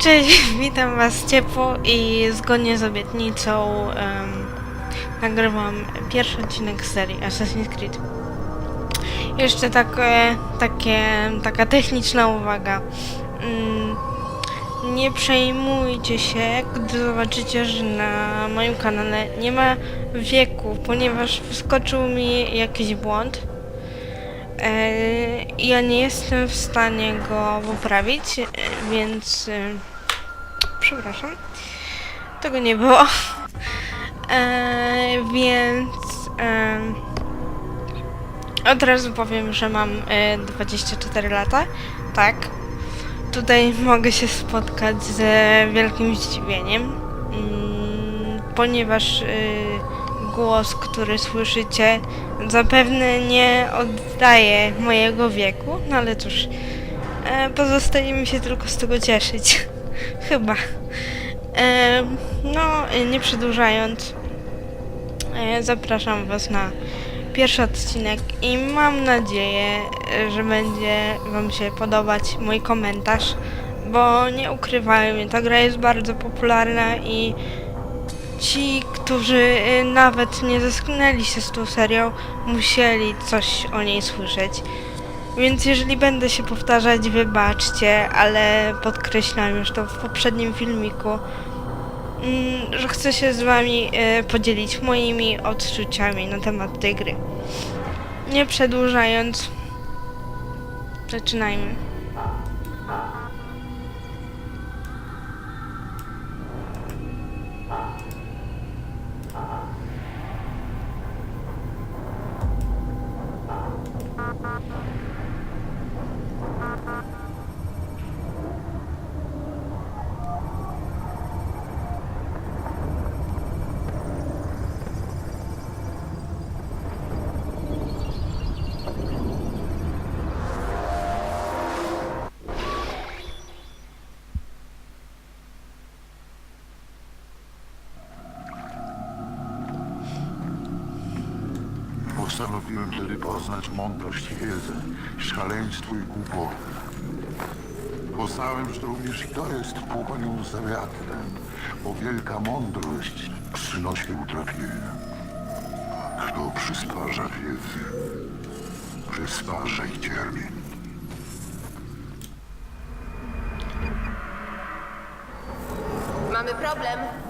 Cześć, witam was ciepło i zgodnie z obietnicą em, nagrywam pierwszy odcinek serii Assassin's Creed. Jeszcze tak, e, takie, taka techniczna uwaga. Mm, nie przejmujcie się, gdy zobaczycie, że na moim kanale nie ma wieku, ponieważ wyskoczył mi jakiś błąd. E, ja nie jestem w stanie go poprawić, e, więc e, przepraszam. Tego nie było. E, więc od razu powiem, że mam e, 24 lata. Tak. Tutaj mogę się spotkać z wielkim zdziwieniem, mm, ponieważ e, głos, który słyszycie, zapewne nie oddaje mojego wieku, no ale cóż, e, pozostaje mi się tylko z tego cieszyć. Chyba. E, no, e, nie przedłużając, e, zapraszam Was na pierwszy odcinek i mam nadzieję, e, że będzie Wam się podobać mój komentarz, bo nie ukrywajmy, ta gra jest bardzo popularna i ci, którzy y, nawet nie zetknęli się z tą serią, musieli coś o niej słyszeć. Więc jeżeli będę się powtarzać, wybaczcie, ale podkreślam już to w poprzednim filmiku, mm, że chcę się z wami y, podzielić moimi odczuciami na temat tej gry. Nie przedłużając, zaczynajmy. Postanowiłem wtedy poznać mądrość i wiedzę, szaleństwo i głupotę. Poznałem, że również to jest płonią za wiatrem, bo wielka mądrość przynosi utrapienia. Kto przysparza wiedzy, przysparza i cierpień. Mamy problem.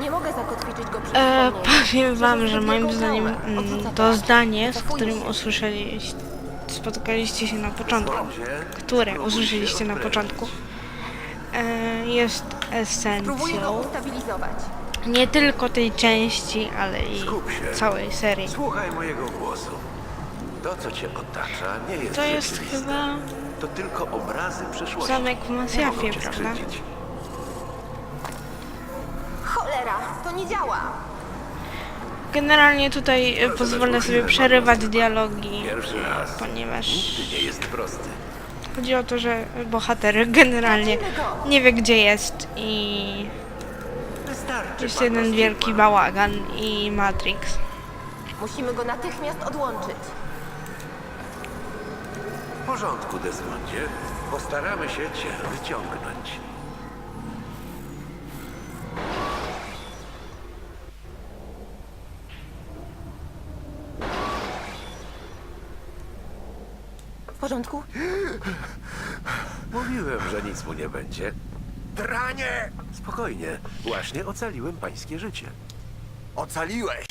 Nie mogę zakotwiczyć go przy E, powiem wam, że moim zdaniem mm, to zdanie, z którym usłyszeliście, spotkaliście się na początku, które usłyszeliście na początku, e, jest Próbuję go esencją ustabilizować. nie tylko tej części, ale i Skup się. całej serii. Słuchaj mojego głosu. To, co cię otacza, nie jest To jest rzeczywiste. chyba To tylko obrazy przeszłości. zamek w mogą Masjafie, cię prawda? skrzywdzić. To nie działa. Generalnie tutaj e, pozwolę sobie przerywać dialogi, ponieważ Nigdy nie jest prosty. chodzi o to, że bohater generalnie nie wie gdzie jest i Wystarczy jest jeden wielki bałagan i Matrix. Musimy go natychmiast odłączyć. W porządku, Desmondzie. Postaramy się cię wyciągnąć. Porządku? Mówiłem, że nic mu nie będzie. Dranie! Spokojnie. Właśnie ocaliłem pańskie życie. Ocaliłeś!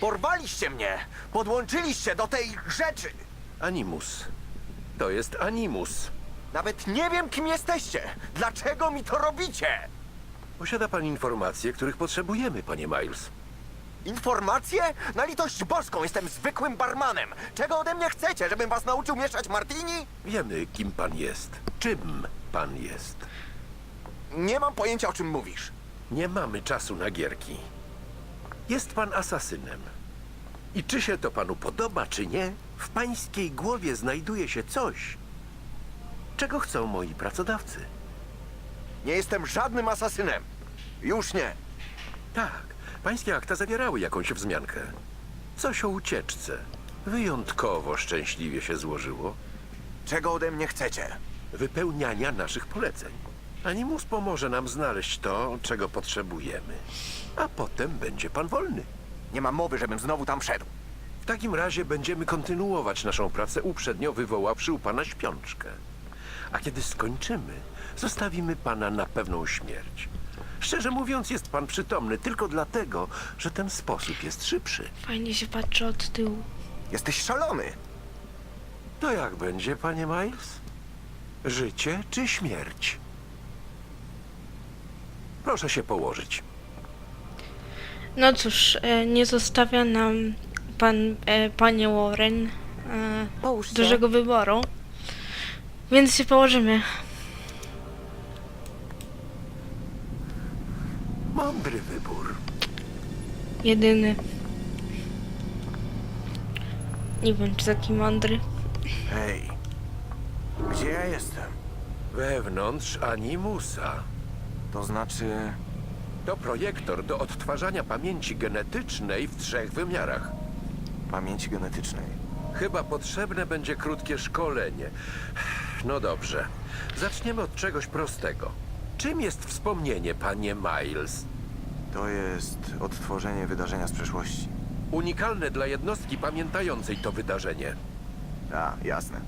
Porwaliście mnie! Podłączyliście do tej rzeczy! Animus. To jest Animus. Nawet nie wiem, kim jesteście! Dlaczego mi to robicie? Posiada pan informacje, których potrzebujemy, panie Miles. Informacje? Na litość boską, jestem zwykłym barmanem! Czego ode mnie chcecie, żebym was nauczył mieszać martini? Wiemy, kim pan jest. Czym pan jest. Nie mam pojęcia, o czym mówisz. Nie mamy czasu na gierki. Jest pan asasynem. I czy się to panu podoba, czy nie, w pańskiej głowie znajduje się coś, czego chcą moi pracodawcy. Nie jestem żadnym asasynem. Już nie. Tak, pańskie akta zawierały jakąś wzmiankę. Coś o ucieczce. Wyjątkowo szczęśliwie się złożyło. Czego ode mnie chcecie? wypełniania naszych poleceń. Animus pomoże nam znaleźć to, czego potrzebujemy. A potem będzie pan wolny. Nie ma mowy, żebym znowu tam szedł. W takim razie będziemy kontynuować naszą pracę uprzednio wywoławszy u pana śpiączkę. A kiedy skończymy, zostawimy pana na pewną śmierć. Szczerze mówiąc, jest pan przytomny tylko dlatego, że ten sposób jest szybszy. Fajnie się patrzy od tyłu. Jesteś szalony. To jak będzie, panie Miles? Życie czy śmierć? Proszę się położyć. No cóż, e, nie zostawia nam pan, e, panie Warren e, Połóż się. dużego wyboru, więc się położymy. Mądry wybór. Jedyny. Nie wiem, czy taki mądry. Hej, gdzie ja jestem? Wewnątrz Animusa. To znaczy... To projektor do odtwarzania pamięci genetycznej w trzech wymiarach. pamięci genetycznej. Chyba potrzebne będzie krótkie szkolenie. No dobrze. Zaczniemy od czegoś prostego. Czym jest wspomnienie, panie Miles? To jest odtworzenie wydarzenia z przeszłości. Unikalne dla jednostki pamiętającej to wydarzenie. A, jasne.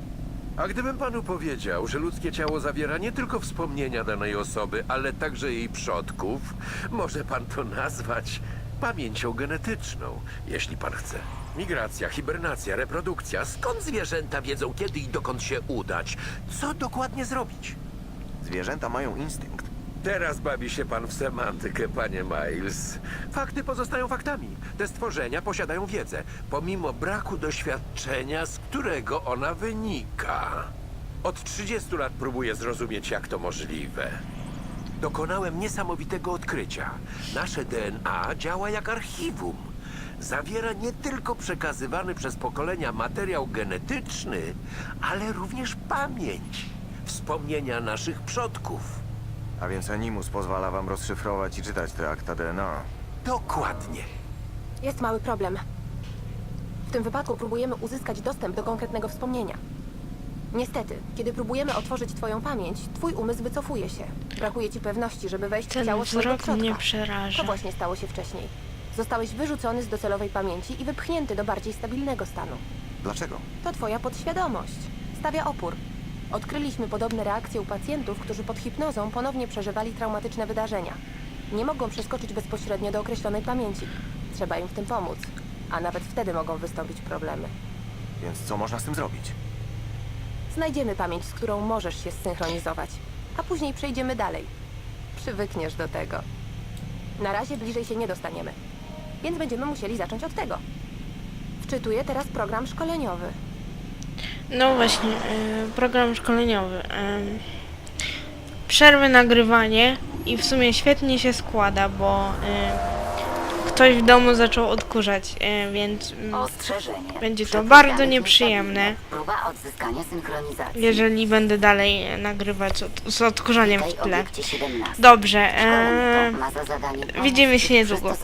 A gdybym panu powiedział, że ludzkie ciało zawiera nie tylko wspomnienia danej osoby, ale także jej przodków, może pan to nazwać pamięcią genetyczną, jeśli pan chce. Migracja, hibernacja, reprodukcja. Skąd zwierzęta wiedzą, kiedy i dokąd się udać? Co dokładnie zrobić? Zwierzęta mają instynkt. Teraz bawi się pan w semantykę, panie Miles. Fakty pozostają faktami. Te stworzenia posiadają wiedzę, pomimo braku doświadczenia, z którego ona wynika. Od 30 lat próbuję zrozumieć, jak to możliwe. Dokonałem niesamowitego odkrycia. Nasze DNA działa jak archiwum. Zawiera nie tylko przekazywany przez pokolenia materiał genetyczny, ale również pamięć, wspomnienia naszych przodków. A więc Animus pozwala wam rozszyfrować i czytać te akta DNA. Dokładnie. Jest mały problem. W tym wypadku próbujemy uzyskać dostęp do konkretnego wspomnienia. Niestety, kiedy próbujemy otworzyć twoją pamięć, twój umysł wycofuje się. Brakuje ci pewności, żeby wejść w Ten ciało wzrok przodka. mnie To przeraża. właśnie stało się wcześniej. Zostałeś wyrzucony z docelowej pamięci i wypchnięty do bardziej stabilnego stanu. Dlaczego? To twoja podświadomość. Stawia opór. Odkryliśmy podobne reakcje u pacjentów, którzy pod hipnozą ponownie przeżywali traumatyczne wydarzenia. Nie mogą przeskoczyć bezpośrednio do określonej pamięci. Trzeba im w tym pomóc. A nawet wtedy mogą wystąpić problemy. Więc co można z tym zrobić? Znajdziemy pamięć, z którą możesz się zsynchronizować, a później przejdziemy dalej. Przywykniesz do tego. Na razie bliżej się nie dostaniemy, więc będziemy musieli zacząć od tego. Wczytuję teraz program szkoleniowy. No właśnie, y, program szkoleniowy. ym, Przerwy nagrywanie i w sumie świetnie się składa, bo y, ktoś w domu zaczął odkurzać, więc mm. Będzie to bardzo nieprzyjemne. jeżeli będę dalej e, nagrywać od, z odkurzaniem w tle. obiekcie 17. Dobrze, e, widzimy się niedługo.